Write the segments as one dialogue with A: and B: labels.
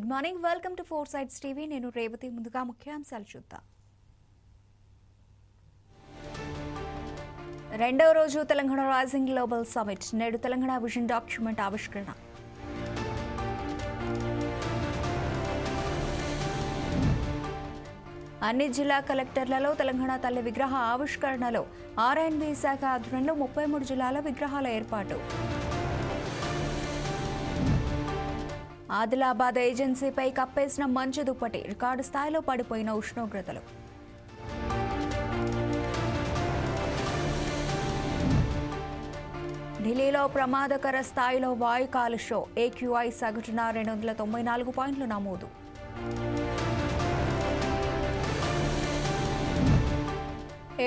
A: Good morning welcome to four sides TV నేను రేవతి. ముందుగా ముఖ్యాంశాలు చూద్దాం. రెండవ రోజు తెలంగాణ రైజింగ్ గ్లోబల్ సమిట్ నేడు తెలంగాణ విజన్ డాక్యుమెంట్ ఆవిష్కరణ. అన్ని జిల్లా కలెక్టర్లలో తెలంగాణ తల్లి విగ్రహ ఆవిష్కరణలో ఆర్ఎండ్బి శాఖ ఆధ్వర్యంలో ముప్పై మూడు జిల్లాల విగ్రహాల ఏర్పాటు. ఆదిలాబాద్ ఏజెన్సీపై కప్పేసిన మంచు దుప్పటి రికార్డు స్థాయిలో పడిపోయిన ఉష్ణోగ్రతలు. ఢిల్లీలో ప్రమాదకర స్థాయిలో వాయు కాలుష్యం ఏక్యూఐ సగటున రెండు వందల తొంభై నాలుగు పాయింట్లు నమోదు.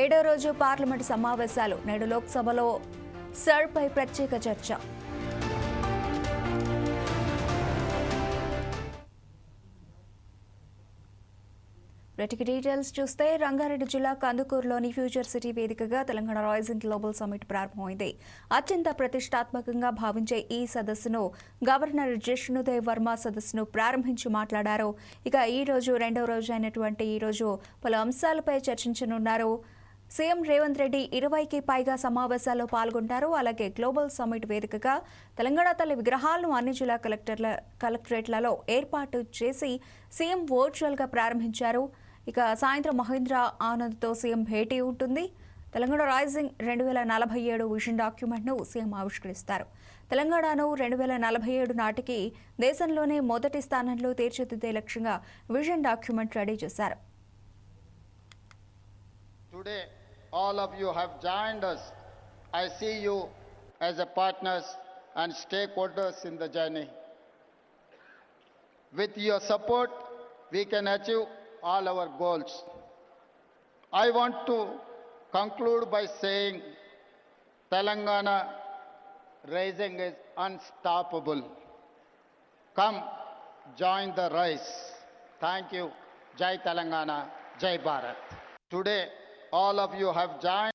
A: ఏడో రోజు పార్లమెంటు సమావేశాలు నేడు లోక్సభలో సర్పై ప్రత్యేక చర్చ. వీటికి డీటెయిల్స్ చూస్తే రంగారెడ్డి జిల్లా కందుకూరులోని ఫ్యూచర్ సిటీ వేదికగా తెలంగాణ రైజింగ్ గ్లోబల్ సమిట్ ప్రారంభమైంది. అత్యంత ప్రతిష్టాత్మకంగా భావించే ఈ సదస్సును గవర్నర్ జిష్ణుదేవ్ వర్మ సదస్సును ప్రారంభించి మాట్లాడారు. ఇక ఈ రోజు రెండవ రోజు అయినటువంటి ఈ రోజు పలు అంశాలపై చర్చించనున్నారు. సీఎం రేవంత్ రెడ్డి ఇరవైకి పైగా సమావేశాల్లో పాల్గొంటారు. అలాగే గ్లోబల్ సమ్మిట్ వేదికగా తెలంగాణ తల్లి విగ్రహాలను అన్ని జిల్లా కలెక్టర్ల కలెక్టరేట్లలో ఏర్పాటు చేసి సీఎం వర్చువల్గా ప్రారంభించారు. ఇక సాయంత్రం మహేంద్ర ఆనంద్తో సీఎం భేటీ ఉంటుంది తెలంగాణ రైజింగ్ రెండు వేల నలభై ఏడు విజన్ డాక్యుమెంట్ను సీఎం ఆవిష్కరిస్తారు తెలంగాణను రెండు వేల నలభై ఏడు నాటికి దేశంలోనే మొదటి స్థానంలో తీర్చిదిద్దే లక్ష్యంగా విజన్ డాక్యుమెంట్ రెడీ చేశారు
B: Today, all of you have joined us. I see you as a partners and stakeholders in the journey. With your support, we can achieve all our goals. I want to conclude by saying Telangana rising is unstoppable. Come, join the race. Thank you. Jai Telangana, Jai Bharat. Today, all of you have joined.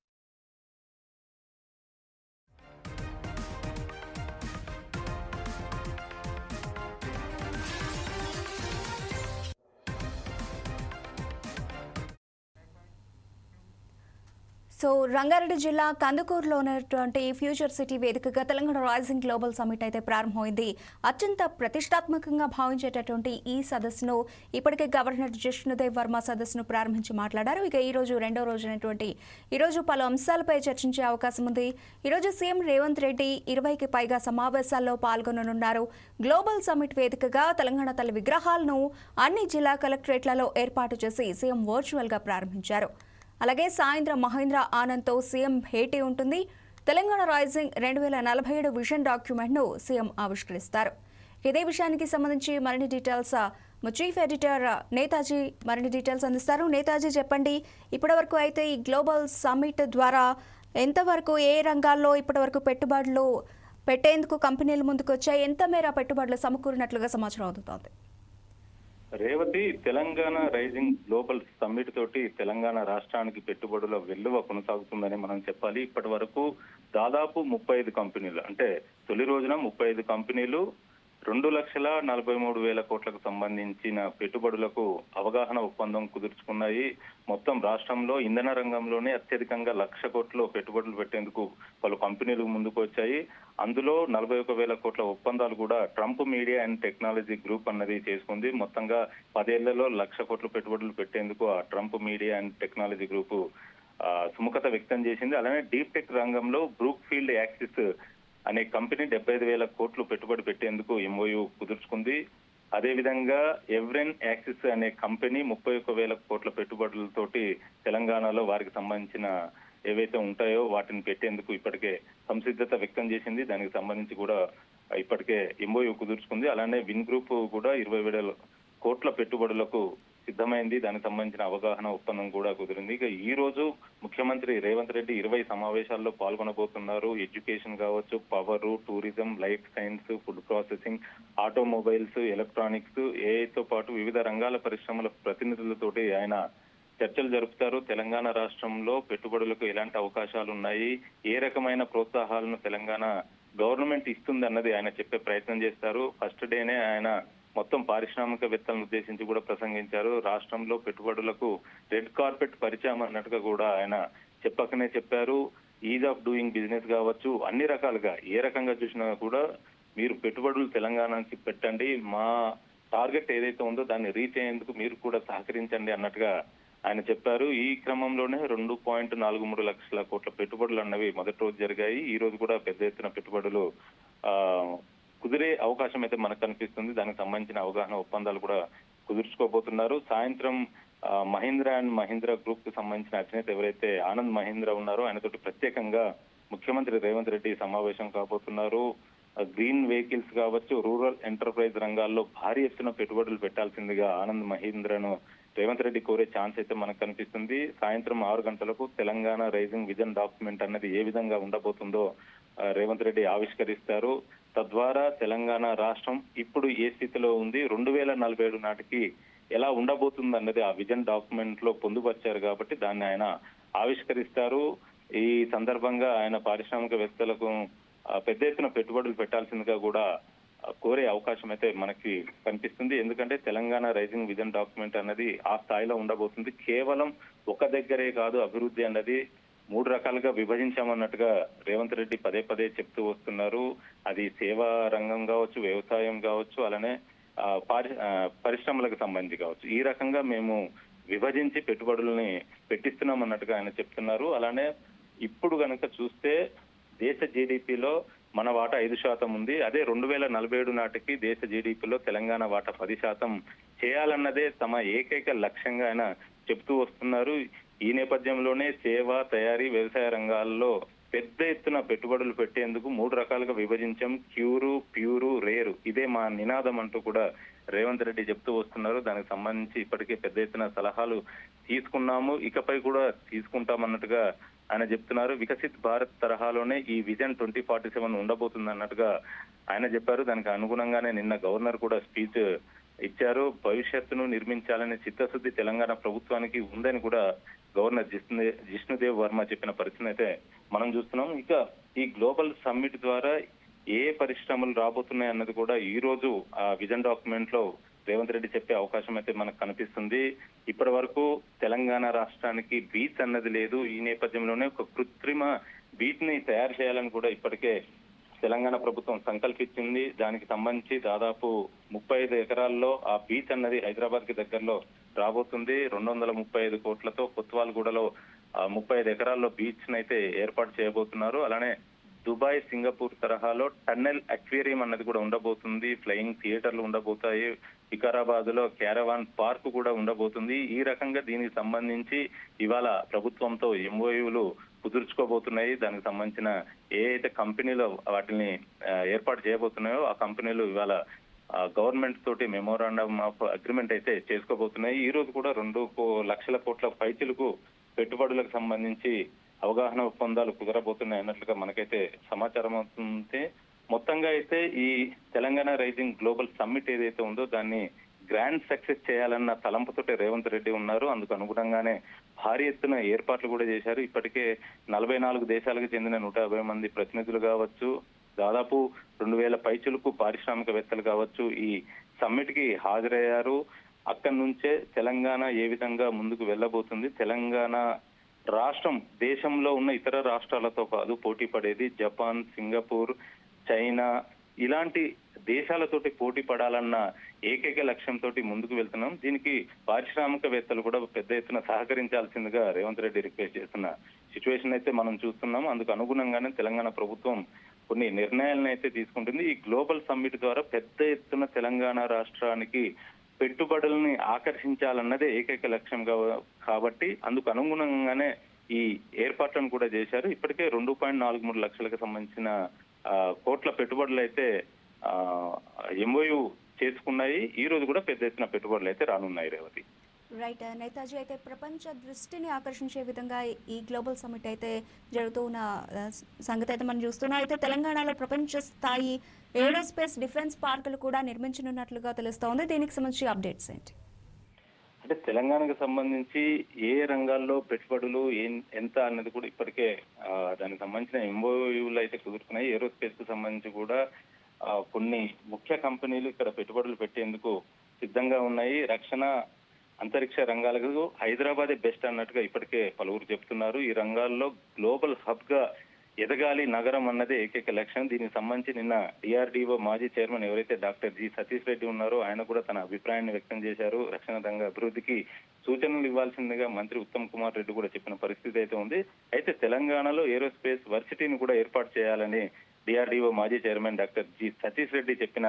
A: So Rangareddy జిల్లా కందుకూరులో ఉన్నటువంటి future city వేదికగా Telangana rising global summit అయితే ప్రారంభమైంది. అత్యంత ప్రతిష్టాత్మకంగా భావించేటటువంటి ఈ సదస్సును ఇప్పటికే గవర్నర్ జిష్ణుదేవ్ వర్మ సదస్సును ప్రారంభించి మాట్లాడారు. ఇక ఈ రోజు రెండో రోజునటువంటి ఈరోజు పలు అంశాలపై చర్చించే అవకాశం ఉంది. ఈరోజు సీఎం రేవంత్ రెడ్డి ఇరవైకి పైగా సమావేశాల్లో పాల్గొననున్నారు. గ్లోబల్ సమిట్ వేదికగా తెలంగాణ తల్లి విగ్రహాలను అన్ని జిల్లా కలెక్టరేట్లలో ఏర్పాటు చేసి సీఎం వర్చువల్గా ప్రారంభించారు. అలాగే సాయంత్రం మహేంద్ర ఆనంద్తో సీఎం భేటీ ఉంటుంది. తెలంగాణ రైజింగ్ రెండు వేల నలభై ఏడు విజన్ డాక్యుమెంట్ను సీఎం ఆవిష్కరిస్తారు. ఇదే విషయానికి సంబంధించి మరిన్ని డీటెయిల్స్ మా చీఫ్ ఎడిటర్ నేతాజీ మరిన్ని డీటెయిల్స్ అందిస్తారు. నేతాజీ చెప్పండి ఇప్పటివరకు అయితే ఈ గ్లోబల్ సమ్మిట్ ద్వారా ఎంతవరకు ఏ రంగాల్లో ఇప్పటివరకు పెట్టుబడులు పెట్టేందుకు కంపెనీలు ముందుకు వచ్చాయి ఎంత మేర పెట్టుబడులు సమకూరినట్లుగా సమాచారం అందుతోంది?
C: Revathi Telangana rising global summit తోటి తెలంగాణ రాష్ట్రానికి పెట్టుబడుల వెల్లువ కొనసాగుతుందని మనం చెప్పాలి. ఇప్పటి వరకు దాదాపు ముప్పై ఐదు కంపెనీలు అంటే తొలి రోజున ముప్పై ఐదు కంపెనీలు రెండు లక్షల నలభై మూడు వేల కోట్లకు సంబంధించిన పెట్టుబడులకు అవగాహన ఒప్పందం కుదుర్చుకున్నాయి. మొత్తం రాష్ట్రంలో ఇంధన రంగంలోనే అత్యధికంగా లక్ష కోట్లు పెట్టుబడులు పెట్టేందుకు పలు కంపెనీలు ముందుకు వచ్చాయి. అందులో నలభై ఒక వేల కోట్ల ఒప్పందాలు కూడా Trump media and technology group అన్నది చేసుకుంది. మొత్తంగా పదేళ్ళలో లక్ష కోట్ల పెట్టుబడులు పెట్టేందుకు ఆ Trump media and technology group సుముఖత వ్యక్తం చేసింది. అలానే డీప్ టెక్ రంగంలో బ్రూక్ ఫీల్డ్ యాక్సిస్ అనే కంపెనీ డెబ్బై ఐదు వేల కోట్లు పెట్టుబడి పెట్టేందుకు ఎంఓయూ కుదుర్చుకుంది. అదేవిధంగా ఎవ్రెన్ యాక్సిస్ అనే కంపెనీ ముప్పై ఒక్క వేల కోట్ల పెట్టుబడులతోటి తెలంగాణలో వారికి సంబంధించిన ఏవైతే ఉంటాయో వాటిని పెట్టేందుకు ఇప్పటికే సంసిద్ధత వ్యక్తం చేసింది. దానికి సంబంధించి కూడా ఇప్పటికే ఎంఓయూ కుదుర్చుకుంది. అలానే విన్ గ్రూప్ కూడా ఇరవై వేల కోట్ల పెట్టుబడులకు సిద్ధమైంది. దానికి సంబంధించిన అవగాహన ఒప్పందం కూడా కుదిరింది. ఇక ఈ రోజు ముఖ్యమంత్రి రేవంత్ రెడ్డి ఇరవై సమావేశాల్లో పాల్గొనబోతున్నారు. ఎడ్యుకేషన్ కావచ్చు power tourism life science food processing automobiles electronics ఏఐతో పాటు వివిధ రంగాల పరిశ్రమల ప్రతినిధులతోటి ఆయన చర్చలు జరుపుతారు. తెలంగాణ రాష్ట్రంలో పెట్టుబడులకు ఎలాంటి అవకాశాలు ఉన్నాయి ఏ రకమైన ప్రోత్సాహాలను తెలంగాణ గవర్నమెంట్ ఇస్తుంది అన్నది ఆయన చెప్పే ప్రయత్నం చేస్తారు. ఫస్ట్ డేనే ఆయన మొత్తం పారిశ్రామికవేత్తలను ఉద్దేశించి కూడా ప్రసంగించారు. రాష్ట్రంలో పెట్టుబడులకు రెడ్ కార్పెట్ పరిచయం అన్నట్టుగా కూడా ఆయన చెప్పకనే చెప్పారు. ఈజ్ ఆఫ్ డూయింగ్ బిజినెస్ కావచ్చు అన్ని రకాలుగా ఏ రకంగా చూసినా కూడా మీరు పెట్టుబడులు తెలంగాణకి పెట్టండి. మా టార్గెట్ ఏదైతే ఉందో దాన్ని రీచ్ అయ్యేందుకు మీరు కూడా సహకరించండి అన్నట్టుగా ఆయన చెప్పారు. ఈ క్రమంలోనే రెండు పాయింట్ నాలుగు మూడు లక్షల కోట్ల పెట్టుబడులు అన్నవి మొదటి రోజు జరిగాయి. ఈ రోజు కూడా పెద్ద ఎత్తున పెట్టుబడులు ఆ కుదిరే అవకాశం అయితే మనకు కనిపిస్తుంది. దానికి సంబంధించిన అవగాహన ఒప్పందాలు కూడా కుదుర్చుకోబోతున్నారు. సాయంత్రం మహీంద్రా అండ్ మహీంద్రా గ్రూప్కు సంబంధించిన అధినేత ఎవరైతే ఆనంద్ మహీంద్రా ఉన్నారో ఆయనతోటి ప్రత్యేకంగా ముఖ్యమంత్రి రేవంత్ రెడ్డి సమావేశం కాబోతున్నారు. గ్రీన్ వెహికల్స్ కావచ్చు రూరల్ ఎంటర్ప్రైజ్ రంగాల్లో భారీ ఎత్తున పెట్టుబడులు పెట్టాల్సిందిగా ఆనంద్ మహీంద్రను రేవంత్ రెడ్డి కోరే ఛాన్స్ అయితే మనకు కనిపిస్తుంది. సాయంత్రం ఆరు గంటలకు తెలంగాణ రైజింగ్ విజన్ డాక్యుమెంట్ అన్నది ఏ విధంగా ఉండబోతుందో రేవంత్ రెడ్డి ఆవిష్కరిస్తారు. తద్వారా తెలంగాణ రాష్ట్రం ఇప్పుడు ఏ స్థితిలో ఉంది? రెండు వేల నలభై ఏడు నాటికి ఎలా ఉండబోతుంది అన్నది ఆ విజన్ డాక్యుమెంట్లో పొందుపరిచారు కాబట్టి దాన్ని ఆయన ఆవిష్కరిస్తారు. ఈ సందర్భంగా ఆయన పారిశ్రామికవేత్తలకు పెద్ద ఎత్తున పెట్టుబడులు పెట్టాల్సిందిగా కూడా కోరే అవకాశం అయితే మనకి కనిపిస్తుంది. ఎందుకంటే తెలంగాణ రైజింగ్ విజన్ డాక్యుమెంట్ అన్నది ఆ స్థాయిలో ఉండబోతుంది. కేవలం ఒక దగ్గరే కాదు అభివృద్ధి అన్నది మూడు రకాలుగా విభజించామన్నట్టుగా రేవంత్ రెడ్డి పదే పదే చెప్తూ వస్తున్నారు. అది సేవా రంగం కావచ్చు వ్యవసాయం కావచ్చు అలానే పారి పరిశ్రమలకు సంబంధించి కావచ్చు. ఈ రకంగా మేము విభజించి పెట్టుబడుల్ని పెట్టిస్తున్నాం అన్నట్టుగా ఆయన చెప్తున్నారు. అలానే ఇప్పుడు కనుక చూస్తే దేశ జీడిపిలో మన వాటా ఐదు శాతం ఉంది. అదే రెండు వేల నలభై ఏడు నాటికి దేశ జీడిపిలో తెలంగాణ వాటా పది శాతం చేయాలన్నదే తమ ఏకైక లక్ష్యంగా ఆయన చెప్తూ వస్తున్నారు. ఈ నేపథ్యంలోనే సేవ తయారీ వ్యవసాయ రంగాల్లో పెద్ద ఎత్తున పెట్టుబడులు పెట్టేందుకు మూడు రకాలుగా విభజించాం. క్యూరు ప్యూరు రేరు. ఇదే మా నినాదం అంటూ కూడా రేవంత్ రెడ్డి చెప్తూ వస్తున్నారు. దానికి సంబంధించి ఇప్పటికే పెద్ద ఎత్తున సలహాలు తీసుకున్నాము. ఇకపై కూడా తీసుకుంటామన్నట్టుగా ఆయన చెప్తున్నారు. వికసిత్ భారత్ తరహాలోనే ఈ విజన్ ట్వంటీ ఫార్టీ సెవెన్ ఉండబోతుంది అన్నట్టుగా ఆయన చెప్పారు. దానికి అనుగుణంగానే నిన్న గవర్నర్ కూడా స్పీచ్ ఇచ్చారు. భవిష్యత్తును నిర్మించాలనే చిత్తశుద్ధి తెలంగాణ ప్రభుత్వానికి ఉందని కూడా గవర్నర్ జిష్ణు జిష్ణుదేవ్ వర్మ చెప్పిన పరిస్థితిని అయితే మనం చూస్తున్నాం. ఇక ఈ గ్లోబల్ సమ్మిట్ ద్వారా ఏ పరిశ్రమలు రాబోతున్నాయి అన్నది కూడా ఈ రోజు ఆ విజన్ డాక్యుమెంట్లో రేవంత్ రెడ్డి చెప్పే అవకాశం అయితే మనకు కనిపిస్తుంది. ఇప్పటి వరకు తెలంగాణ రాష్ట్రానికి బీచ్ అన్నది లేదు. ఈ నేపథ్యంలోనే ఒక కృత్రిమ బీచ్ని తయారు చేయాలని కూడా ఇప్పటికే తెలంగాణ ప్రభుత్వం సంకల్పించింది. దానికి సంబంధించి దాదాపు ముప్పై ఐదు ఎకరాల్లో ఆ బీచ్ అన్నది హైదరాబాద్కి దగ్గరలో రాబోతుంది. రెండు వందల ముప్పై ఐదు కోట్లతో కొత్వాల్గూడలో ముప్పై ఐదు ఎకరాల్లో బీచ్ అయితే ఏర్పాటు చేయబోతున్నారు. అలానే దుబాయ్ సింగపూర్ తరహాలో టన్నెల్ అక్వేరియం అన్నది కూడా ఉండబోతుంది. ఫ్లయింగ్ థియేటర్లు ఉండబోతాయి. వికారాబాద్లో క్యారవాన్ పార్క్ కూడా ఉండబోతుంది. ఈ రకంగా దీనికి సంబంధించి ఇవాళ ప్రభుత్వంతో ఎంఓయూలు కుదుర్చుకోబోతున్నాయి. దానికి సంబంధించిన ఏ అయితే కంపెనీలు వాటిని ఏర్పాటు చేయబోతున్నాయో ఆ కంపెనీలు ఇవాళ గవర్నమెంట్ తోటి మెమోరాండమ్ ఆఫ్ అగ్రిమెంట్ అయితే చేసుకోబోతున్నాయి. ఈ రోజు కూడా రెండు కో- లక్షల కోట్ల పైచలకు పెట్టుబడులకు సంబంధించి అవగాహన ఒప్పందాలు కుదరబోతున్నాయి అన్నట్లుగా మనకైతే సమాచారం అవుతుంది. మొత్తంగా అయితే ఈ తెలంగాణ రైజింగ్ గ్లోబల్ సమ్మిట్ ఏదైతే ఉందో దాన్ని గ్రాండ్ సక్సెస్ చేయాలన్న తలంపుతోటి రేవంత్ రెడ్డి ఉన్నారు. అందుకు అనుగుణంగానే భారీ ఎత్తున ఏర్పాట్లు కూడా చేశారు. ఇప్పటికే నలభై నాలుగు దేశాలకు చెందిన నూట యాభై మంది ప్రతినిధులు కావచ్చు దాదాపు రెండు వేల పైచులకు పారిశ్రామికవేత్తలు కావచ్చు ఈ సమ్మిట్కి హాజరయ్యారు. అక్కడి నుంచే తెలంగాణ ఏ విధంగా ముందుకు వెళ్ళబోతుంది? తెలంగాణ రాష్ట్రం దేశంలో ఉన్న ఇతర రాష్ట్రాలతో కాదు పోటీ పడేది జపాన్ సింగపూర్ చైనా ఇలాంటి దేశాలతోటి పోటీ పడాలన్న ఏకైక లక్ష్యంతో ముందుకు వెళ్తున్నాం. దీనికి పారిశ్రామికవేత్తలు కూడా పెద్ద ఎత్తున సహకరించాల్సిందిగా రేవంత్ రెడ్డి రిక్వెస్ట్ చేస్తున్న సిచ్యువేషన్ అయితే మనం చూస్తున్నాం. అందుకు అనుగుణంగానే తెలంగాణ ప్రభుత్వం కొన్ని నిర్ణయాలను అయితే తీసుకుంటుంది. ఈ గ్లోబల్ సమ్మిట్ ద్వారా పెద్ద ఎత్తున తెలంగాణ రాష్ట్రానికి పెట్టుబడుల్ని ఆకర్షించాలన్నదే ఏకైక లక్ష్యం కాబట్టి అందుకు అనుగుణంగానే ఈ ఏర్పాట్లను కూడా చేశారు. ఇప్పటికే రెండు పాయింట్ నాలుగు మూడు లక్షలకు సంబంధించిన కోట్ల పెట్టుబడులు అయితే ఎంఓయు చేసుకున్నాయి. ఈ రోజు కూడా పెద్ద ఎత్తున పెట్టుబడులు అయితే రానున్నాయి రేవతి.
A: రైట్. నేతాజీ అయితే ప్రపంచ దృష్టిని ఆకర్షించే విధంగా ఈ గ్లోబల్ సమ్మిట్ అయితే జరుగుతూ ఉన్న సంగతి అయితే మనం చూస్తున్నాం. అయితే తెలంగాణలో ప్రపంచ స్థాయి ఏరోస్పేస్ డిఫెన్స్ పార్కులు కూడా నిర్మించనున్నట్లుగా తెలుస్తోంది. దీనికి సంబంధించి అప్డేట్స్ ఏంటి?
C: అంటే తెలంగాణకు సంబంధించి ఏ రంగాల్లో పెట్టుబడులు ఏం- ఎంత అన్నది కూడా ఇప్పటికే దానికి సంబంధించిన ఎంఓయూలు అయితే కుదురుతున్నాయి ఏరోస్పేస్కు సంబంధించి కూడా కొన్ని ముఖ్య కంపెనీలు ఇక్కడ పెట్టుబడులు పెట్టేందుకు సిద్ధంగా ఉన్నాయి. రక్షణ అంతరిక్ష రంగాలకు హైదరాబాదే బెస్ట్ అన్నట్టుగా ఇప్పటికే పలువురు చెప్తున్నారు. ఈ రంగాల్లో గ్లోబల్ హబ్గా ఎదగాలి నగరం అన్నదే ఏకైక లక్ష్యం. దీనికి సంబంధించి నిన్న డిఆర్డీఓ మాజీ చైర్మన్ ఎవరైతే డాక్టర్ జి సతీష్ రెడ్డి ఉన్నారో ఆయన కూడా తన అభిప్రాయాన్ని వ్యక్తం చేశారు. రక్షణ రంగ అభివృద్ధికి సూచనలు ఇవ్వాల్సిందిగా మంత్రి ఉత్తమ్ కుమార్ రెడ్డి కూడా చెప్పిన పరిస్థితి అయితే ఉంది. అయితే తెలంగాణలో ఏరోస్పేస్ వర్సిటీని కూడా ఏర్పాటు చేయాలని డిఆర్డీఓ మాజీ chairman doctor G Satish Reddy చెప్పిన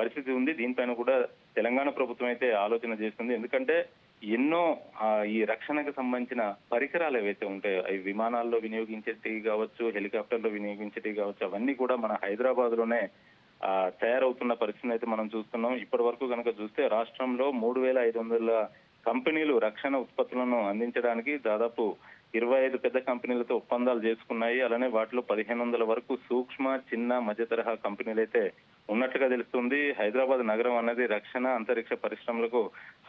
C: పరిస్థితి ఉంది. దీనిపైన కూడా తెలంగాణ ప్రభుత్వం అయితే ఆలోచన చేస్తుంది. ఎందుకంటే ఎన్నో ఈ రక్షణకు సంబంధించిన పరికరాలు ఏవైతే ఉంటాయో అవి విమానాల్లో వినియోగించేటివి కావచ్చు హెలికాప్టర్లో వినియోగించేటివి కావచ్చు అవన్నీ కూడా మన హైదరాబాద్లోనే తయారవుతున్న పరిస్థితిని అయితే మనం చూస్తున్నాం. ఇప్పటి వరకు కనుక చూస్తే రాష్ట్రంలో మూడు వేల ఐదు వందల కంపెనీలు రక్షణ ఉత్పత్తులను అందించడానికి దాదాపు ఇరవై ఐదు పెద్ద కంపెనీలతో ఒప్పందాలు చేసుకున్నాయి. అలానే వాటిలో పదిహేను వందల వరకు సూక్ష్మ చిన్న మధ్య తరహా కంపెనీలు అయితే ఉన్నట్లుగా తెలుస్తుంది. హైదరాబాద్ నగరం అనేది రక్షణ అంతరిక్ష పరిశ్రమలకు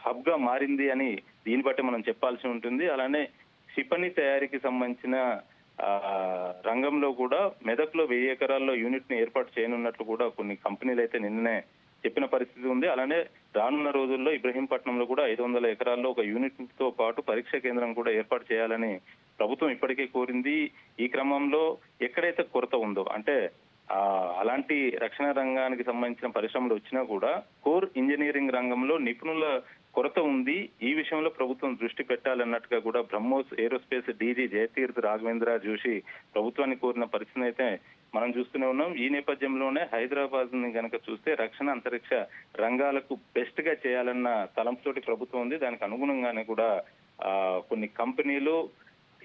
C: హబ్గా మారింది అని దీన్ని బట్టి మనం చెప్పాల్సి ఉంటుంది. అలానే క్షిపణి తయారీకి సంబంధించిన రంగంలో కూడా మెదక్లో వెయ్యి ఎకరాల్లో యూనిట్ని ఏర్పాటు చేయనున్నట్లు కూడా కొన్ని కంపెనీలు అయితే నిన్ననే చెప్పిన పరిస్థితి ఉంది. అలానే రానున్న రోజుల్లో ఇబ్రహీంపట్నంలో కూడా ఐదు వందల ఎకరాల్లో ఒక యూనిట్తో పాటు పరీక్ష కేంద్రం కూడా ఏర్పాటు చేయాలని ప్రభుత్వం ఇప్పటికే కోరింది. ఈ క్రమంలో ఎక్కడైతే కొరత ఉందో అంటే అలాంటి రక్షణ రంగానికి సంబంధించిన పరిశ్రమలు వచ్చినా కూడా కోర్ ఇంజనీరింగ్ రంగంలో నిపుణుల కొరత ఉంది. ఈ విషయంలో ప్రభుత్వం దృష్టి పెట్టాలన్నట్టుగా కూడా బ్రహ్మోస్ ఏరోస్పేస్ డీజీ జయతీర్థ రాఘవేంద్ర జోషి ప్రభుత్వాన్ని కోరిన పరిస్థితి అయితే మనం చూస్తూనే ఉన్నాం. ఈ నేపథ్యంలోనే హైదరాబాద్ని కనుక చూస్తే రక్షణ అంతరిక్ష రంగాలకు బెస్ట్గా చేయాలన్న తలంపుతోటి ప్రభుత్వం ఉంది. దానికి అనుగుణంగానే కూడా కొన్ని కంపెనీలు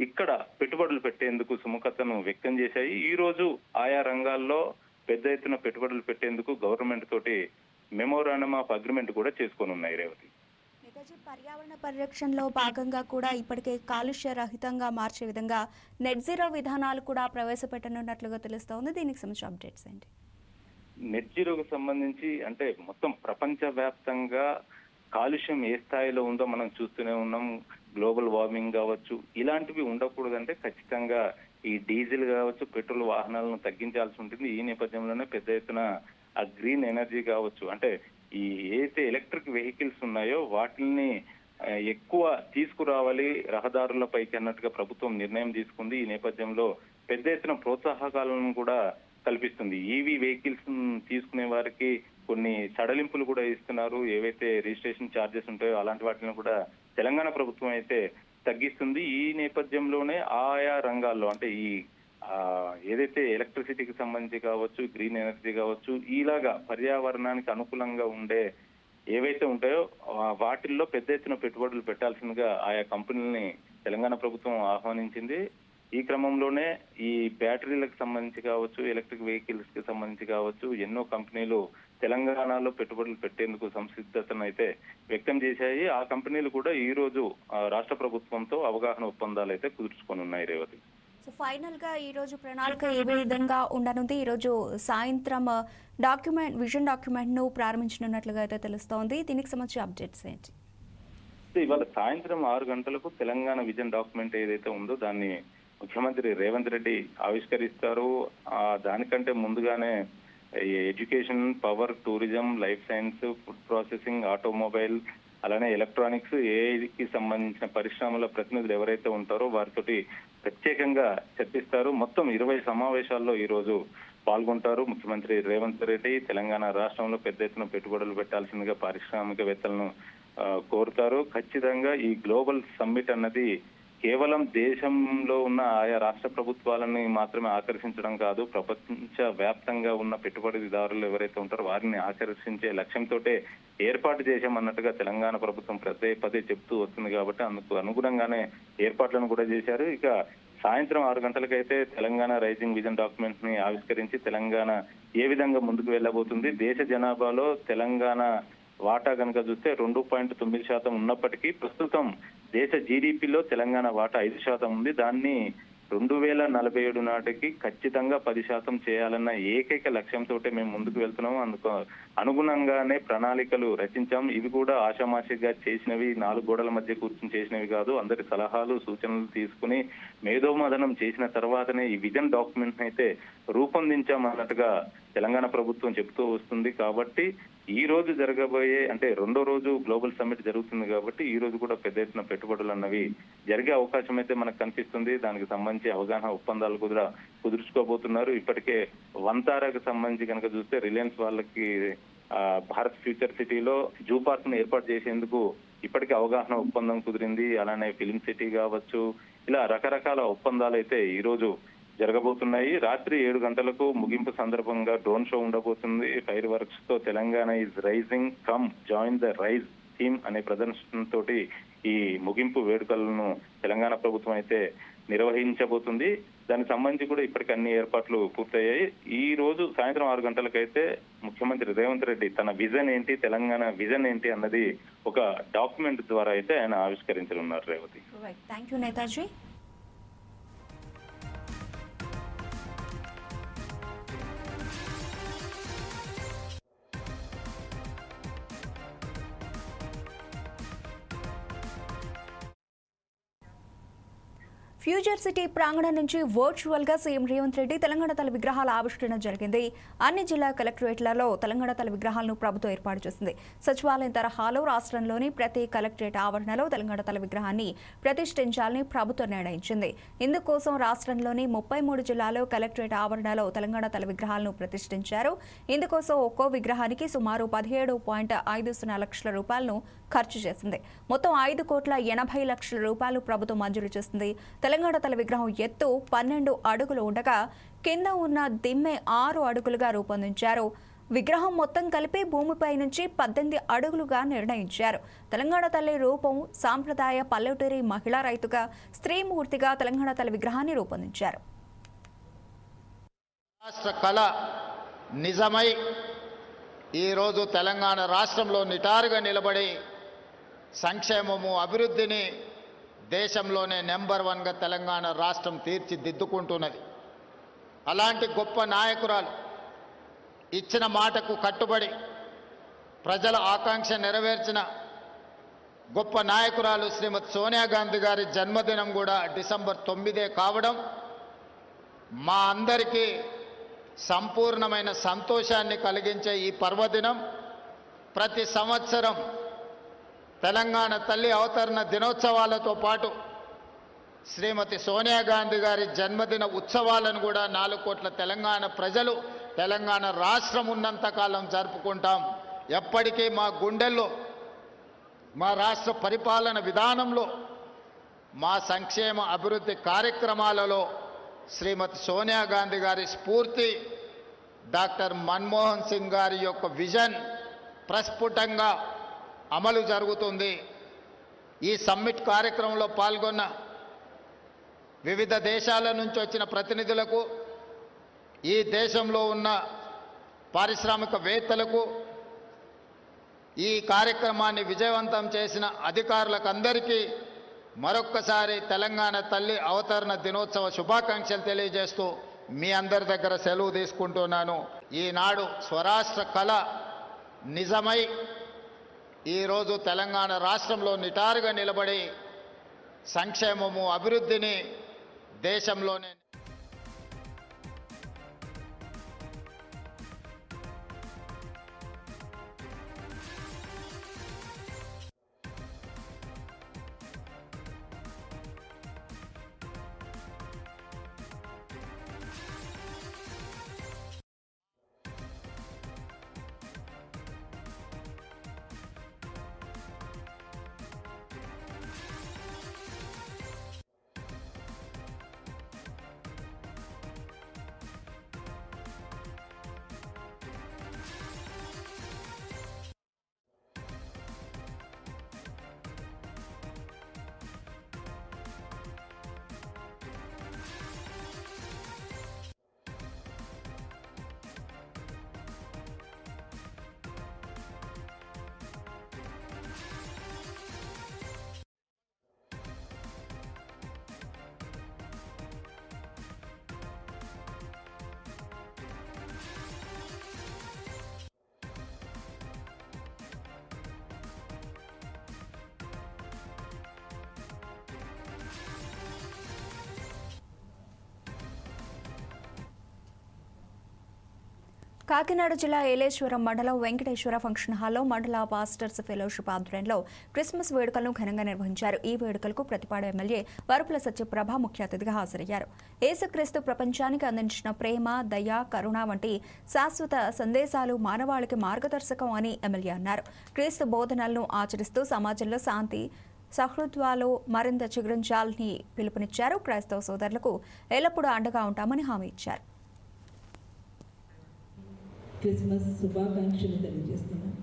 C: ఇక్కడ పెట్టుబడులు పెట్టేందుకు సుముఖతను వ్యక్తం చేశాయి. ఈ రోజు ఆయా రంగాల్లో పెద్ద ఎత్తున పెట్టుబడులు పెట్టేందుకు గవర్నమెంట్ తోటి మెమోరాండమ్ ఆఫ్ అగ్రిమెంట్ కూడా చేసుకొని ఉన్నాయి రేవతి.
A: పర్యావరణ పరిరక్షణలో భాగంగా కూడా ఇప్పటికే కాలుష్య రహితంగా మార్చే విధంగా నెట్ జీరో విధానాలు కూడా ప్రవేశపెట్టనున్నట్లుగా తెలుస్తోంది. దీనికి సంబంధించిన అప్డేట్స్ ఏంటి?
C: నెట్ జీరోకు సంబంధించి అంటే మొత్తం ప్రపంచ వ్యాప్తంగా కాలుష్యం ఏ స్థాయిలో ఉందో మనం చూస్తూనే ఉన్నాం. గ్లోబల్ వార్మింగ్ కావచ్చు ఇలాంటివి ఉండకూడదంటే ఖచ్చితంగా ఈ డీజిల్ కావచ్చు పెట్రోల్ వాహనాలను తగ్గించాల్సి ఉంటుంది. ఈ నేపథ్యంలోనే పెద్ద ఎత్తున ఆ గ్రీన్ ఎనర్జీ కావచ్చు. అంటే ఈ ఏదైతే ఎలక్ట్రిక్ వెహికల్స్ ఉన్నాయో వాటిని ఎక్కువ తీసుకురావాలి రహదారులపైకి అన్నట్టుగా ప్రభుత్వం నిర్ణయం తీసుకుంది. ఈ నేపథ్యంలో పెద్ద ఎత్తున ప్రోత్సాహకాలను కూడా కల్పిస్తుంది. ఈవీ వెహికల్స్ తీసుకునే వారికి కొన్ని సడలింపులు కూడా ఇస్తున్నారు. ఏవైతే రిజిస్ట్రేషన్ ఛార్జెస్ ఉంటాయో అలాంటి వాటిని కూడా తెలంగాణ ప్రభుత్వం అయితే తగ్గిస్తుంది. ఈ నేపథ్యంలోనే ఆయా రంగాల్లో అంటే ఈ ఏదైతే ఎలక్ట్రిసిటీకి సంబంధించి కావచ్చు గ్రీన్ ఎనర్జీ కావచ్చు ఇలాగా పర్యావరణానికి అనుకూలంగా ఉండే ఏవైతే ఉంటాయో వాటిల్లో పెద్ద ఎత్తున పెట్టుబడులు పెట్టాల్సిందిగా ఆయా కంపెనీలని తెలంగాణ ప్రభుత్వం ఆహ్వానించింది. ఈ క్రమంలోనే ఈ బ్యాటరీలకు సంబంధించి కావచ్చు ఎలక్ట్రిక్ వెహికల్స్కి సంబంధించి కావచ్చు ఎన్నో కంపెనీలు తెలంగాణలో పెట్టుబడులు పెట్టేందుకు సంసిద్ధతను అయితే వ్యక్తం చేశాయి. ఆ కంపెనీలు కూడా ఈ రోజు ఆ, రాష్ట్ర ప్రభుత్వంతో అవగాహన ఒప్పందాలు అయితే కుదుర్చుకొని ఉన్నాయి రేవతి.
A: సో ఫైనల్గా ఈ రోజు ప్రణాళిక ఏ విధంగా ఉండనుంది? ఈ రోజు సాయంత్రం డాక్యుమెంట్ విజన్ డాక్యుమెంట్ను ప్రారంభించనున్నట్లుగా అయితే తెలుస్తోంది. దీనికి సంబంధించిన అప్డేట్స్ ఏంటి?
C: ఇవాళ సాయంత్రం ఆరు గంటలకు తెలంగాణ విజన్ డాక్యుమెంట్ ఏదైతే ఉందో దాన్ని ముఖ్యమంత్రి రేవంత్ రెడ్డి ఆవిష్కరిస్తారు. ఆ దానికంటే ముందుగానే education power tourism life science food processing automobile అలానే ఎలక్ట్రానిక్స్ ఏఐకి సంబంధించిన పరిశ్రమల ప్రతినిధులు ఎవరైతే ఉంటారో వారితోటి ప్రత్యేకంగా చర్చిస్తారు. మొత్తం ఇరవై సమావేశాల్లో ఈ రోజు పాల్గొంటారు. ముఖ్యమంత్రి రేవంత్ రెడ్డి తెలంగాణ రాష్ట్రంలో పెద్ద ఎత్తున పెట్టుబడులు పెట్టాల్సిందిగా పారిశ్రామికవేత్తలను కోరుతారు. ఖచ్చితంగా ఈ గ్లోబల్ సమ్మిట్ అన్నది కేవలం దేశంలో ఉన్న ఆయా రాష్ట్ర ప్రభుత్వాలని మాత్రమే ఆకర్షించడం కాదు ప్రపంచ వ్యాప్తంగా ఉన్న పెట్టుబడిదారులు ఎవరైతే ఉంటారో వారిని ఆకర్షించే లక్ష్యంతో ఏర్పాటు చేశామన్నట్టుగా తెలంగాణ ప్రభుత్వం పదే పదే చెప్తూ వస్తుంది కాబట్టి అందుకు అనుగుణంగానే ఏర్పాట్లను కూడా చేశారు. ఇక సాయంత్రం ఆరు గంటలకైతే తెలంగాణ రైజింగ్ విజన్ డాక్యుమెంట్ని ఆవిష్కరించి తెలంగాణ ఏ విధంగా ముందుకు వెళ్ళబోతుంది దేశ జనాభాలో తెలంగాణ వాటా కనుక చూస్తే రెండు పాయింట్ తొమ్మిది శాతం ఉన్నప్పటికీ ప్రస్తుతం దేశ జీడిపిలో తెలంగాణ వాటా ఐదు శాతం ఉంది. దాన్ని రెండు వేల నలభై ఏడు నాటికి ఖచ్చితంగా పది శాతం చేయాలన్న ఏకైక లక్ష్యంతో మేము ముందుకు వెళ్తున్నాము. అందుకు అనుగుణంగానే ప్రణాళికలు రచించాం. ఇవి కూడా ఆషామాషిగా చేసినవి నాలుగు గోడల మధ్య కూర్చుని చేసినవి కాదు. అందరి సలహాలు సూచనలు తీసుకుని మేధోమదనం చేసిన తర్వాతనే ఈ విజన్ డాక్యుమెంట్ అయితే రూపొందించామన్నట్టుగా తెలంగాణ ప్రభుత్వం చెబుతూ వస్తుంది. కాబట్టి ఈ రోజు జరగబోయే అంటే రెండో రోజు గ్లోబల్ సమ్మిట్ జరుగుతుంది కాబట్టి ఈ రోజు కూడా పెద్ద ఎత్తున పెట్టుబడులు అన్నవి జరిగే అవకాశం అయితే మనకు కనిపిస్తుంది. దానికి సంబంధించి అవగాహన ఒప్పందాలు కూడా కుదుర్చుకోబోతున్నారు. ఇప్పటికే వంతారాకు సంబంధించి కనుక చూస్తే రిలయన్స్ వాళ్ళకి భారత్ ఫ్యూచర్ సిటీలో జూ పార్క్ను ఏర్పాటు చేసేందుకు ఇప్పటికే అవగాహన ఒప్పందం కుదిరింది. అలానే ఫిలిం సిటీ కావచ్చు ఇలా రకరకాల ఒప్పందాలు అయితే ఈ రోజు జరగబోతున్నాయి. రాత్రి ఏడు గంటలకు ముగింపు సందర్భంగా డ్రోన్ షో ఉండబోతుంది. Fire వర్క్స్తో Telangana is rising come join the rise theme అనే ప్రదర్శనతో ఈ ముగింపు వేడుకలను తెలంగాణ ప్రభుత్వం అయితే నిర్వహించబోతుంది. దానికి సంబంధించి కూడా ఇప్పటికీ అన్ని ఏర్పాట్లు పూర్తయ్యాయి. ఈ రోజు సాయంత్రం ఆరు గంటలకైతే ముఖ్యమంత్రి రేవంత్ రెడ్డి తన విజన్ ఏంటి తెలంగాణ విజన్ ఏంటి అన్నది ఒక డాక్యుమెంట్ ద్వారా అయితే ఆయన ఆవిష్కరించనున్నారు Revathi.
A: Thank you Netaji future city ప్రాంగణం నుంచి వర్చువల్గా సీఎం రేవంత్ రెడ్డి తెలంగాణ తల విగ్రహాల ఆవిష్కరణ జరిగింది. అన్ని జిల్లా కలెక్టరేట్లలో తెలంగాణ తల విగ్రహాలను ప్రభుత్వం ఏర్పాటు చేసింది. సచివాలయం తరహాలో రాష్ట్రంలోని ప్రతి కలెక్టరేట్ ఆవరణలో తెలంగాణ తల విగ్రహాన్ని ప్రతిష్ఠించాలని ప్రభుత్వం నిర్ణయించింది. ఇందుకోసం రాష్ట్రంలోని ముప్పై మూడు జిల్లాలో కలెక్టరేట్ ఆవరణలో తెలంగాణ తల విగ్రహాలను ప్రతిష్ఠించారు. ఇందుకోసం ఒక్కో విగ్రహానికి సుమారు పదిహేడు పాయింట్ ఐదు సున్నా లక్షల రూపాయలను ఖర్చు చేసింది. మొత్తం ఐదు కోట్ల ఎనభై లక్షల రూపాయలు ప్రభుత్వం మంజూరు చేసింది. తెలంగాణ తల విగ్రహం ఎత్తు పన్నెండు అడుగులు ఉండగా కింద ఉన్న దిమ్మె ఆరు అడుగులుగా రూపొందించారు. విగ్రహం మొత్తం కలిపి భూమిపై నుంచి పద్దెనిమిది అడుగులుగా నిర్ణయించారు. తెలంగాణ తల్లి రూపం సాంప్రదాయ పల్లెటూరి మహిళా రైతుగా స్త్రీమూర్తిగా తెలంగాణ తల్లి విగ్రహాన్ని రూపొందించారు.
B: రాష్ట్ర కళ నిజమై ఈరోజు తెలంగాణ రాష్ట్రంలో నిటారుగా నిలబడి సంక్షేమము అభివృద్ధిని దేశంలోనే నెంబర్ వన్గా తెలంగాణ రాష్ట్రం తీర్చిదిద్దుకుంటున్నది. అలాంటి గొప్ప నాయకురాలు ఇచ్చిన మాటకు కట్టుబడి ప్రజల ఆకాంక్ష నెరవేర్చిన గొప్ప నాయకురాలు శ్రీమతి సోనియా గాంధీ గారి జన్మదినం కూడా డిసెంబర్ తొమ్మిదే కావడం మా అందరికీ సంపూర్ణమైన సంతోషాన్ని కలిగించే ఈ పర్వదినం. ప్రతి సంవత్సరం తెలంగాణ తల్లి అవతరణ దినోత్సవాలతో పాటు శ్రీమతి సోనియా గాంధీ గారి జన్మదిన ఉత్సవాలను కూడా నాలుగు కోట్ల తెలంగాణ ప్రజలు తెలంగాణ రాష్ట్రం ఉన్నంతకాలం జరుపుకుంటాం. ఎప్పటికీ మా గుండెల్లో మా రాష్ట్ర పరిపాలన విధానంలో మా సంక్షేమ అభివృద్ధి కార్యక్రమాలలో శ్రీమతి సోనియా గాంధీ గారి స్ఫూర్తి డాక్టర్ మన్మోహన్ సింగ్ గారి యొక్క విజన్ ప్రస్ఫుటంగా అమలు జరుగుతుంది. ఈ సమ్మిట్ కార్యక్రమంలో పాల్గొన్న వివిధ దేశాల నుంచి వచ్చిన ప్రతినిధులకు ఈ దేశంలో ఉన్న పారిశ్రామికవేత్తలకు ఈ కార్యక్రమాన్ని విజయవంతం చేసిన అధికారులకు అందరికీ మరొక్కసారి తెలంగాణ తల్లి అవతరణ దినోత్సవ శుభాకాంక్షలు తెలియజేస్తూ మీ అందరి దగ్గర సెలవు తీసుకుంటున్నాను. ఈనాడు స్వరాష్ట్ర కళ నిజమై ఈరోజు తెలంగాణ రాష్ట్రంలో నిటారుగా నిలబడి సంక్షేమము అభివృద్ధిని దేశంలోనే
A: కాకినాడ జిల్లా ఏలేశ్వరం మండలం వెంకటేశ్వర ఫంక్షన్ హాల్లో మండల పాస్టర్స్ ఫెలోషిప్ ఆధ్వర్యంలో క్రిస్మస్ వేడుకలను ఘనంగా నిర్వహించారు. ఈ వేడుకలకు ప్రతిపాడు ఎమ్మెల్యే వరుపుల సత్యప్రభ ముఖ్య అతిథిగా హాజరయ్యారు. ఏసుక్రీస్తు ప్రపంచానికి అందించిన ప్రేమ దయ కరుణ వంటి శాశ్వత సందేశాలు మానవాళికి మార్గదర్శకం అని ఎమ్మెల్యే అన్నారు. క్రీస్తు బోధనలను ఆచరిస్తూ సమాజంలో శాంతి సహృద్వాలు మరింత చిగురించాలని పిలుపునిచ్చారు. క్రైస్తవ సోదరులకు ఎల్లప్పుడూ అండగా ఉంటామని హామీ ఇచ్చారు.
D: క్రిస్మస్ శుభాకాంక్షలు తెలియజేస్తున్నాను.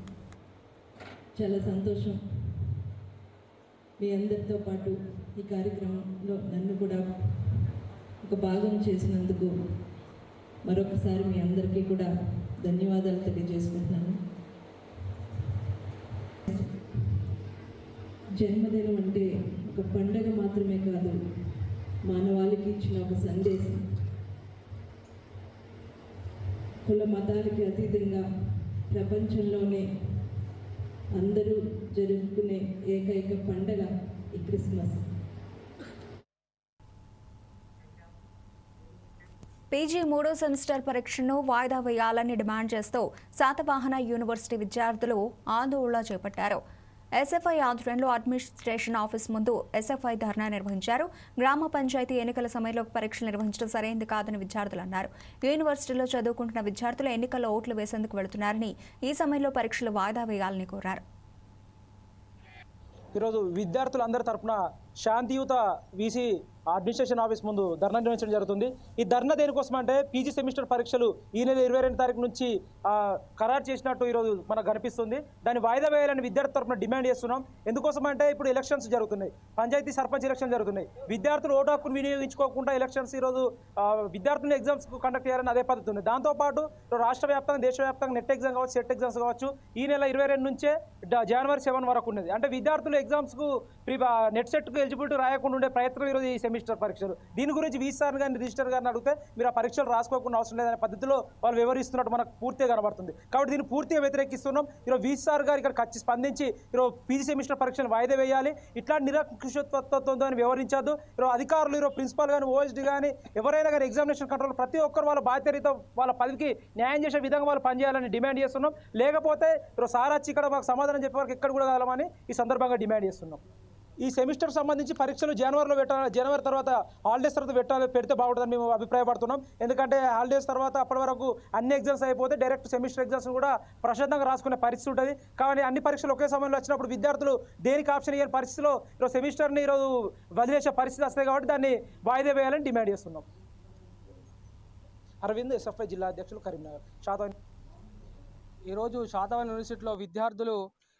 D: చాలా సంతోషం. మీ అందరితో పాటు ఈ కార్యక్రమంలో నన్ను కూడా ఒక భాగం చేసినందుకు మరొకసారి మీ అందరికీ కూడా ధన్యవాదాలు తెలియజేసుకుంటున్నాను. జన్మదినం అంటే ఒక పండగ మాత్రమే కాదు మానవాళికి ఇచ్చిన ఒక సందేశం. కుల మతాలకి అతీతంగా ప్రపంచంలోనే అందరూ జరుపుకునే ఏకైక పండగ ఈ క్రిస్మస్.
A: పీజీ మూడో సెమిస్టర్ పరీక్షను వాయిదా వేయాలని డిమాండ్ చేస్తూ శాతవాహన యూనివర్సిటీ విద్యార్థులు ఆందోళన చేపట్టారు. ఎస్ఎఫ్ఐ ఆధ్వర్యంలో అడ్మినిస్ట్రేషన్ ఆఫీస్ ముందు ఎస్ఎఫ్ఐ ధర్నా నిర్వహించారు. గ్రామ పంచాయతీ ఎన్నికల సమయంలో పరీక్షలు నిర్వహించడం సరైంది కాదని విద్యార్థులు అన్నారు. యూనివర్సిటీలో చదువుకుంటున్న విద్యార్థులు ఎన్నికల్లో ఓట్లు వేసేందుకు వెళుతున్నారని ఈ సమయంలో పరీక్షలు వాయిదా వేయాలని కోరారు.
E: ఈరోజు విద్యార్థులందరి తరపున శాంతియుత వీసీ అడ్మినిస్ట్రేషన్ ఆఫీస్ ముందు ధర్నా నిర్వహించడం జరుగుతుంది. ఈ ధర్నా దేనికోసం అంటే పీజీ సెమిస్టర్ పరీక్షలు ఈ నెల ఇరవై రెండు తారీఖు నుంచి ఖరారు చేసినట్టు ఈరోజు మనకు కనిపిస్తుంది. దాన్ని వాయిదా వేయాలని విద్యార్థి తరఫున డిమాండ్ చేస్తున్నాం. ఎందుకోసం అంటే ఇప్పుడు ఎలక్షన్స్ జరుగుతున్నాయి. పంచాయతీ సర్పంచ్ ఎలక్షన్ జరుగుతున్నాయి. విద్యార్థులు ఓటు హక్కును వినియోగించుకోకుండా ఎలక్షన్స్ ఈరోజు ఆ, విద్యార్థులను ఎగ్జామ్స్ కండక్ట్ చేయాలని అదే పద్ధతి ఉంది. దాంతోపాటు రాష్ట్ర వ్యాప్తంగా దేశవ్యాప్తంగా నెట్ ఎగ్జామ్ కావచ్చు సెట్ ఎగ్జామ్స్ కావచ్చు ఈ నెల ఇరవై రెండు నుంచే జనవరి సెవెన్ వరకు ఉన్నది. అంటే విద్యార్థులు ఎగ్జామ్స్కు ప్రీ నెట్ సెట్కు ఎలిజిబిలిటీ రాయకుండా ఉండే ప్రయత్నం ఈరోజు ఈ సెమిస్టర్ పరీక్షలు. దీని గురించి వీసార్ గారిని రిజిస్టర్ గారిని అడిగితే మీరు ఆ పరీక్షలు రాసుకోకుండా అవసరం లేదనే పద్ధతిలో వాళ్ళు వివరిస్తున్నట్టు మనకు పూర్తిగా కనబడుతుంది. కాబట్టి దీన్ని పూర్తిగా వ్యతిరేకిస్తున్నాం. ఈరోజు వీసార్ గారు ఇక్కడ ఖచ్చి స్పందించి ఈరోజు పీజీ సెమిస్టర్ పరీక్షలు వాయిదా వేయాలి. ఇట్లాంటి నిరక్షత్వంతో వివరించద్దు. ఈరోజు అధికారులు ఈరోజు ప్రిన్సిపాల్ కానీ ఓఎస్డి కానీ ఎవరైనా కానీ ఎగ్జామినేషన్ కంట్రోల్ ప్రతి ఒక్కరు వాళ్ళ బాధ్యతతో వాళ్ళ పదవికి న్యాయం చేసే విధంగా వాళ్ళు పనిచేయాలని డిమాండ్ చేస్తున్నాం. లేకపోతే ఈరోజు సార్ వచ్చి ఇక్కడ మాకు సమాధానం చెప్పే వరకు ఎక్కడ కూడా కలమని ఈ సందర్భంగా డిమాండ్ చేస్తున్నాం. ఈ సెమిస్టర్ సంబంధించి పరీక్షలు జనవరిలో పెట్టాలి జనవరి తర్వాత హాలిడేస్ తర్వాత పెట్టాలి పెడితే బాగుంటుందని మేము అభిప్రాయపడుతున్నాం. ఎందుకంటే హాలిడేస్ తర్వాత అప్పటి వరకు అన్ని ఎగ్జామ్స్ అయిపోతే డైరెక్ట్ సెమిస్టర్ ఎగ్జామ్స్ కూడా ప్రశాంతంగా రాసుకునే పరిస్థితి ఉంటుంది. కానీ అన్ని పరీక్షలు ఒకే సమయంలో వచ్చినప్పుడు విద్యార్థులు దేనికి ఆప్షన్ ఇయ్యని పరిస్థితిలో ఈరోజు సెమిస్టర్ని ఈరోజు వదిలేసే పరిస్థితి వస్తాయి కాబట్టి దాన్ని వాయిదా వేయాలని డిమాండ్ చేస్తున్నాం. అరవింద్ ఎస్ఎఫ్ఐ జిల్లా అధ్యక్షులు కరీంనగర్. శాతం
F: ఈరోజు శాతవాన్ యూనివర్సిటీలో విద్యార్థులు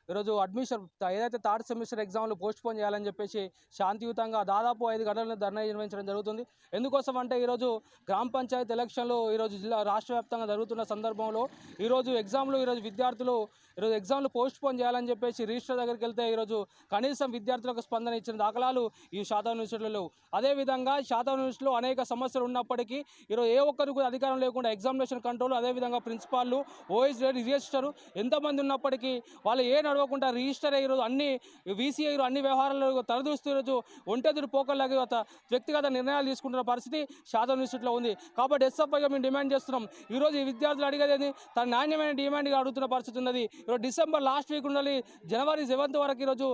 F: ఈరోజు అడ్మిషన్ ఏదైతే థర్డ్ సెమిస్టర్ ఎగ్జామ్లు పోస్ట్ పోన్ చేయాలని చెప్పేసి శాంతియుతంగా దాదాపు ఐదు గంటలను ధర్నా నిర్వహించడం జరుగుతుంది. ఎందుకోసం అంటే ఈరోజు గ్రామ పంచాయతీ ఎలక్షన్లు ఈరోజు జిల్లా రాష్ట్ర వ్యాప్తంగా జరుగుతున్న సందర్భంలో ఈరోజు ఎగ్జామ్లు ఈరోజు విద్యార్థులు ఈరోజు ఎగ్జామ్లు పోస్ట్ పోన్ చేయాలని చెప్పేసి రిజిస్టర్ దగ్గరికి వెళ్తే ఈరోజు కనీసం విద్యార్థులకు స్పందన ఇచ్చిన దాఖలాలు ఈ శాతం యూనివర్సిటీలో లేవు. అదేవిధంగా శాతం యూనివర్సిటీలో అనేక సమస్యలు ఉన్నప్పటికీ ఈరోజు ఏ ఒక్కరికి కూడా అధికారం లేకుండా ఎగ్జామినేషన్ కంట్రోల్ అదేవిధంగా ప్రిన్సిపాల్ ఓఎస్ రిజిస్టర్ ఎంతమంది ఉన్నప్పటికీ వాళ్ళు ఏ నడవకుండా రిజిస్టర్ రోజు అన్ని వీసీఐ అన్ని వ్యవహారాలు తలదూస్తూ ఈరోజు ఒంటెదురు పోకల్లాగా గత వ్యక్తిగత నిర్ణయాలు తీసుకుంటున్న పరిస్థితి శాతం ఇన్స్టిట్యూట్లో ఉంది. కాబట్టి ఎస్ఎఫ్ఐగా మేము డిమాండ్ చేస్తున్నాం. ఈరోజు ఈ విద్యార్థులు అడిగేది తన నాణ్యమైన డిమాండ్గా అడుగుతున్న పరిస్థితి ఉన్నది. ఈరోజు డిసెంబర్ లాస్ట్ వీక్ ఉండాలి. జనవరి సెవెంత్ వరకు ఈరోజు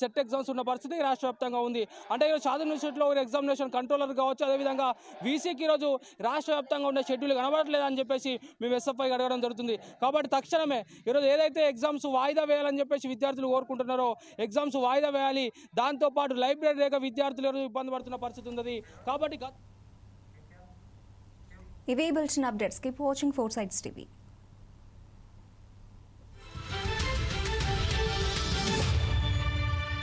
F: సెట్ ఎగ్జామ్స్ ఉన్న పరిస్థితి రాష్ట్ర వ్యాప్తంగా ఉంది. అంటే ఈరోజు శాతం యూనివర్సిటీలో ఎగ్జామినేషన్ కంట్రోలర్ కావచ్చు. అదేవిధంగా వీసీకి ఈరోజు రాష్ట్ర వ్యాప్తంగా ఉండే షెడ్యూల్ కనబడట్లేదు అని చెప్పేసి మేము ఎస్ఎఫ్ఐ అడగడం జరుగుతుంది. కాబట్టి తక్షణమే ఈరోజు ఏదైతే ఎగ్జామ్స్ వాయిదా వేయాలని చెప్పేసి విద్యార్థులు కోరుకుంటున్నారో ఎగ్జామ్స్ వాయిదా వేయాలి. దాంతోపాటు లైబ్రరీ లేక విద్యార్థులు ఇబ్బంది పడుతున్న పరిస్థితి ఉంది కాబట్టి ఇవే
A: ఇవి బుల్చిన updates keep watching four sides TV.